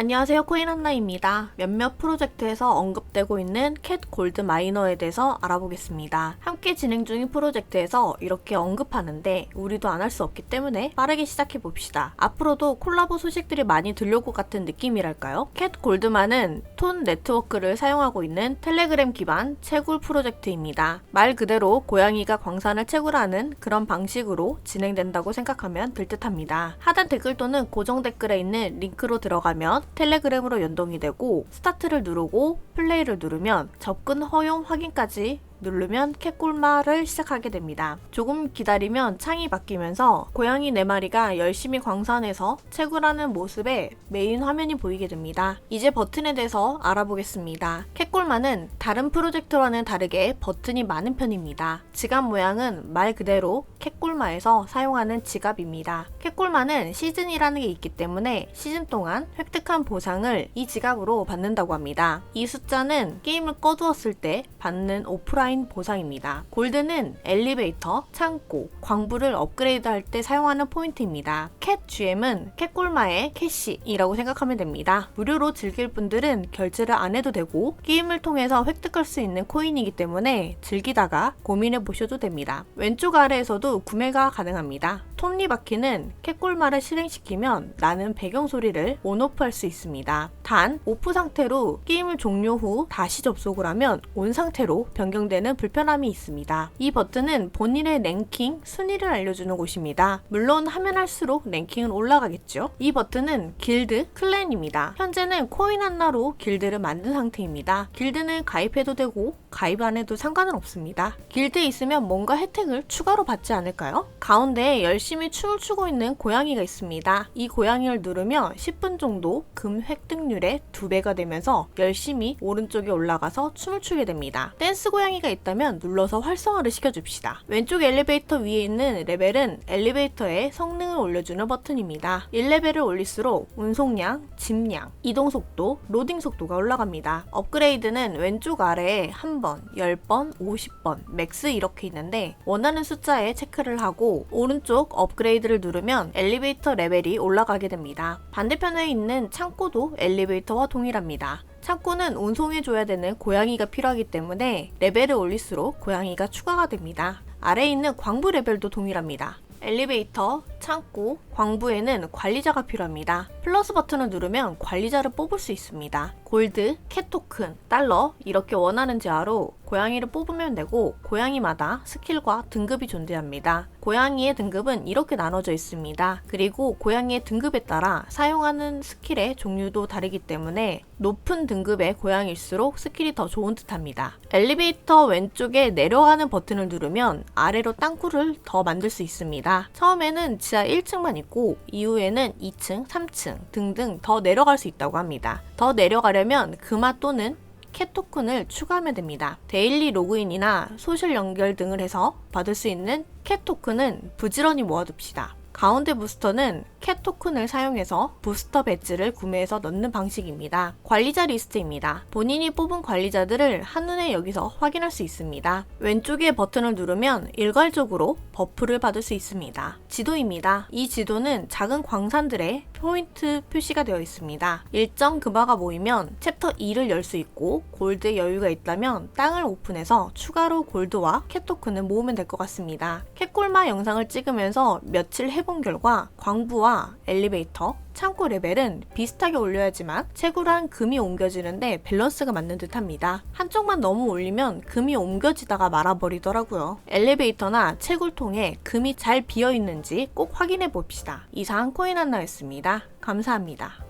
안녕하세요 코인한나입니다. 몇몇 프로젝트에서 언급되고 있는 캣 골드 마이너에 대해서 알아보겠습니다. 함께 진행 중인 프로젝트에서 이렇게 언급하는데 우리도 안 할 수 없기 때문에 빠르게 시작해 봅시다. 앞으로도 콜라보 소식들이 많이 들려올 것 같은 느낌이랄까요? 캣 골드만은 톤 네트워크를 사용하고 있는 텔레그램 기반 채굴 프로젝트입니다. 말 그대로 고양이가 광산을 채굴하는 그런 방식으로 진행된다고 생각하면 될 듯합니다. 하단 댓글 또는 고정 댓글에 있는 링크로 들어가면 텔레그램으로 연동이 되고 스타트를 누르고 플레이를 누르면 접근 허용 확인까지 누르면 캣꿀마를 시작하게 됩니다. 조금 기다리면 창이 바뀌면서 고양이 4마리가 열심히 광산에서 채굴하는 모습에 메인 화면이 보이게 됩니다. 이제 버튼에 대해서 알아보겠습니다. 캣꿀마는 다른 프로젝트와는 다르게 버튼이 많은 편입니다. 지갑 모양은 말 그대로 캣꿀마에서 사용하는 지갑입니다. 캣꿀마는 시즌이라는 게 있기 때문에 시즌 동안 획득한 보상을 이 지갑으로 받는다고 합니다. 이 숫자는 게임을 꺼두었을 때 받는 오프라인 보상입니다. 골드는 엘리베이터, 창고, 광부를 업그레이드 할 때 사용하는 포인트입니다. 캣 GM은 캣골마의 캐시이라고 생각하면 됩니다. 무료로 즐길 분들은 결제를 안 해도 되고 게임을 통해서 획득할 수 있는 코인이기 때문에 즐기다가 고민해 보셔도 됩니다. 왼쪽 아래에서도 구매가 가능합니다. 톱니바퀴는 캣골마를 실행시키면 나는 배경 소리를 온오프 할 수 있습니다. 단 오프 상태로 게임을 종료 후 다시 접속을 하면 온 상태로 변경되는 불편함이 있습니다. 이 버튼은 본인의 랭킹 순위를 알려주는 곳입니다. 물론 하면 할수록 랭킹은 올라가겠죠. 이 버튼은 길드 클랜입니다. 현재는 코인 하나로 길드를 만든 상태입니다. 길드는 가입해도 되고 가입 안 해도 상관은 없습니다. 길드에 있으면 뭔가 혜택을 추가로 받지 않을까요? 가운데 열심히 춤을 추고 있는 고양이가 있습니다. 이 고양이를 누르면 10분 정도 금 획득률의 2배가 되면서 열심히 오른쪽에 올라가서 춤을 추게 됩니다. 댄스 고양이가 있다면 눌러서 활성화를 시켜줍시다. 왼쪽 엘리베이터 위에 있는 레벨은 엘리베이터의 성능을 올려주는 버튼입니다. 1레벨을 올릴수록 운송량, 짐량, 이동속도, 로딩 속도가 올라갑니다. 업그레이드는 왼쪽 아래에 한 번, 10번, 50번, 맥스 이렇게 있는데 원하는 숫자에 체크를 하고 오른쪽 업그레이드를 누르면 엘리베이터 레벨이 올라가게 됩니다. 반대편에 있는 창고도 엘리베이터와 동일합니다. 창고는 운송해줘야 되는 고양이가 필요하기 때문에 레벨을 올릴수록 고양이가 추가가 됩니다. 아래에 있는 광부 레벨도 동일합니다. 엘리베이터, 창고, 광부에는 관리자가 필요합니다. 플러스 버튼을 누르면 관리자를 뽑을 수 있습니다. 골드, 캣토큰, 달러 이렇게 원하는 지하로 고양이를 뽑으면 되고 고양이마다 스킬과 등급이 존재합니다. 고양이의 등급은 이렇게 나눠져 있습니다. 그리고 고양이의 등급에 따라 사용하는 스킬의 종류도 다르기 때문에 높은 등급의 고양이일수록 스킬이 더 좋은 듯합니다. 엘리베이터 왼쪽에 내려가는 버튼을 누르면 아래로 땅굴을 더 만들 수 있습니다. 처음에는 지하 1층만 있고 이후에는 2층, 3층 등등 더 내려갈 수 있다고 합니다. 더 내려가려면 금화 또는 캣 토큰을 추가하면 됩니다. 데일리 로그인이나 소셜 연결 등을 해서 받을 수 있는 캣 토큰은 부지런히 모아둡시다. 가운데 부스터는 캣 토큰을 사용해서 부스터 배지를 구매해서 넣는 방식입니다. 관리자 리스트입니다. 본인이 뽑은 관리자들을 한눈에 여기서 확인할 수 있습니다. 왼쪽에 버튼을 누르면 일괄적으로 버프를 받을 수 있습니다. 지도입니다. 이 지도는 작은 광산들의 포인트 표시가 되어 있습니다. 일정 금화가 모이면 챕터 2를 열 수 있고 골드의 여유가 있다면 땅을 오픈해서 추가로 골드와 캣 토큰을 모으면 될 것 같습니다. 캣골마 영상을 찍으면서 며칠 해본 결과 광부와 엘리베이터, 창고 레벨은 비슷하게 올려야지만 채굴한 금이 옮겨지는데 밸런스가 맞는 듯 합니다. 한쪽만 너무 올리면 금이 옮겨지다가 말아버리더라고요. 엘리베이터나 채굴통에 금이 잘 비어 있는지 꼭 확인해 봅시다. 이상 코인 하나였습니다. 감사합니다.